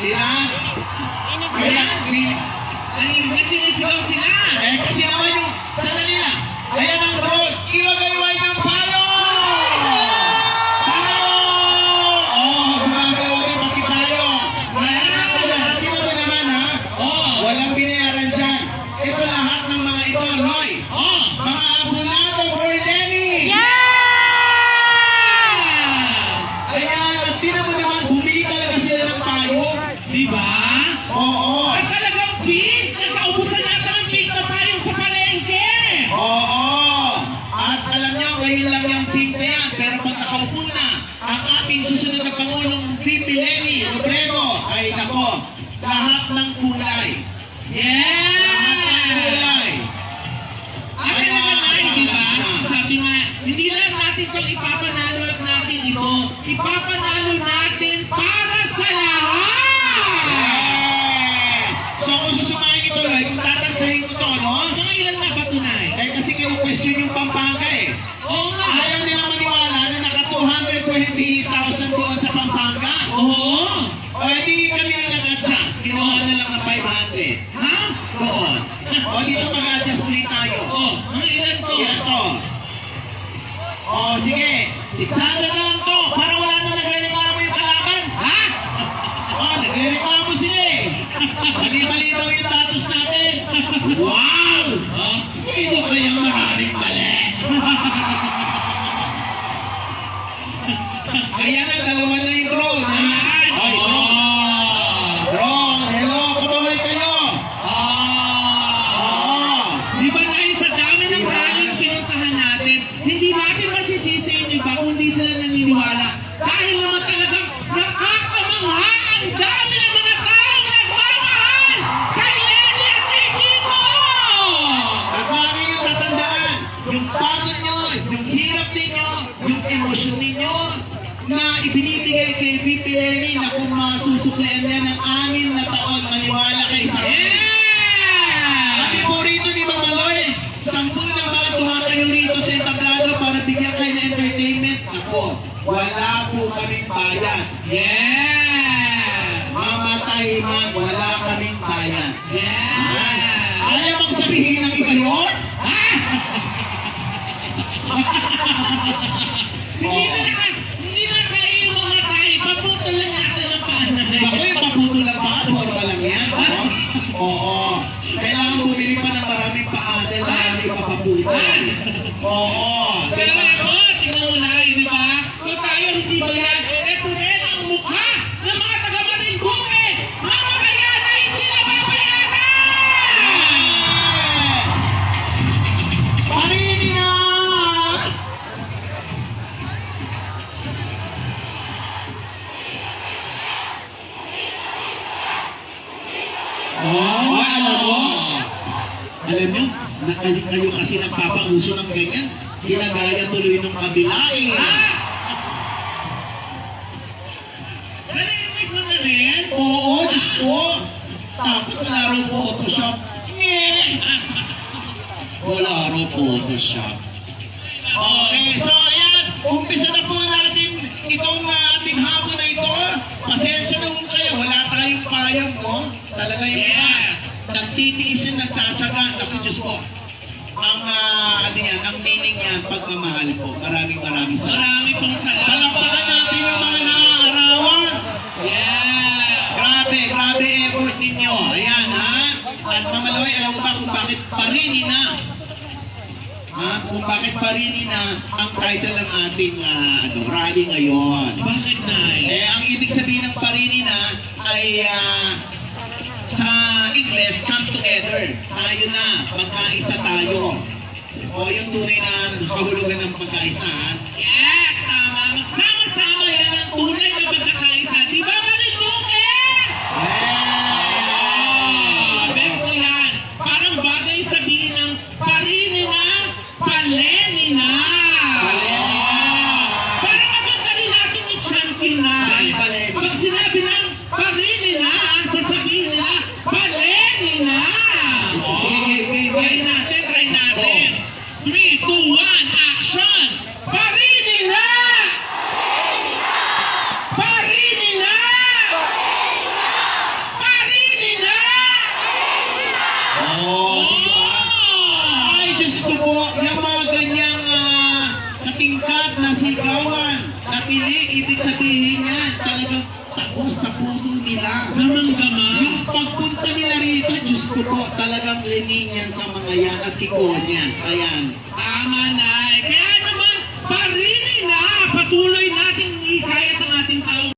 Sila? Kaya, ni- Ay, may sinisigaw sila. eh, kasi naman yung, sandali lang. Ayan ang road, iwagayway ng palo! Palo! Oh, gumagawa rin pati tayo. Ayan ang lahat mo naman ha. Oh. Walang binayaran dyan. Ito lahat ng mga ito, Roy. Oh. Mga abunado for Lenny! Yes! Ayan, at tinan mo ngayon lang yung pink na yan. Pero pag nakaupo na, ang ating susunod na Pangulong VP Lenny Robredo, ay nako, lahat ng kulay. Lahat ng Yes! kulay. At talaga nga, di ba? Sabi nga, hindi lang natin itong ipapanalo at natin ito. Ipapanalo natin para 220,000 doon sa Pampanga. Oo. O hindi kami na nag-adjust. Kinuha na lang ng 500. Ha? Doon. O dito mag-adjust ulit tayo. Oo. Mga ilan to? Yan to. O sige, 600 na lang to. Para wala na nagre-reklamo yung kalaban. Ha? O, nagre-reklamo sila eh. Mali-mali daw yung status natin. Wow! Sino kayang maraming mali? Ayan ang dalawa na yung. Oy, drone. Oh. Na ibinibigay kay VP Lenny na kung masusuklian niya ng anim na taon, maniwala kayo sa akin. Kami Yeah! po rito ni Mama Loy, sampu na mga tuha kayo rito sa entablado para bigyan kayo ng entertainment. Ako, wala po kaming bayad. Yes! Mamatay man, wala kaming bayad. Yes! Ayaw mo sabihin ng iba yun? Oo. Pero ako, tingnan mo na, di ba? Kung tayo ba yan, eto rin ang mukha ng mga taga-Marinduque! Mga bayan na hindi nababayaran! Parini na! Oh, alam mo? Alam mo, nakali kayo kasi nagpapauso ng ganyan. Ginagaya tuloy ng kabila eh. Narinig mo na rin? Oo, Diyos ko. Tapos wala raw Photoshop. Wala raw Photoshop. Okay, so ayan, umpisa na po natin itong uh, ating hapon na ito. Pasensya na po kayo, wala tayong payag, no? Talaga yung. Nagtitiis yung nagtatsaga. Naku, Diyos ko. Ang, ah, ano yan, ang meaning yan, pagmamahal po. Maraming maraming salamat. Marami pong salamat. Palakpakan natin yung mga naaarawan. Yeah! Grabe, grabe effort ninyo. Ayan, ha? At mamaloy, alam mo ba kung bakit parini na? Ha? Kung bakit parini na ang title ng ating ah, ano, rally ngayon. Bakit na Eh, ang ibig sabihin ng parini na ay ah, English, come together. Tayo na, magkaisa tayo. O yung tunay na kahulugan ng pagkaisa? Yes! Tama! Magsama-sama yan ang tunay na pagkakaisa. Di ba Marinduque? Ah, bet ko yan. Parang bagay sabihin ng parini na, paleni na. Paleni na. Parang maganda rin natin i-champion na. Paleni, paleni. Pag sinabi ng parini na, sasabihin nila, paleni na. Sige, sige, sige. Try natin, try natin. 3, 2, 1, action! Parini! Oo, di ba? Oh! Ay, Diyos ko po, yung mga ganyang ah, katingkat na sigawan, napili, ibig sabihin yan, talagang tapos sa puso nila. Gamang-gama. Yung pagpunta nila rito, Diyos ko po, talagang lening yan sa mga yan at tikonyas. Ayan. Tama na. Kaya naman, parini na. Patuloy nating ikayat ang ating tao.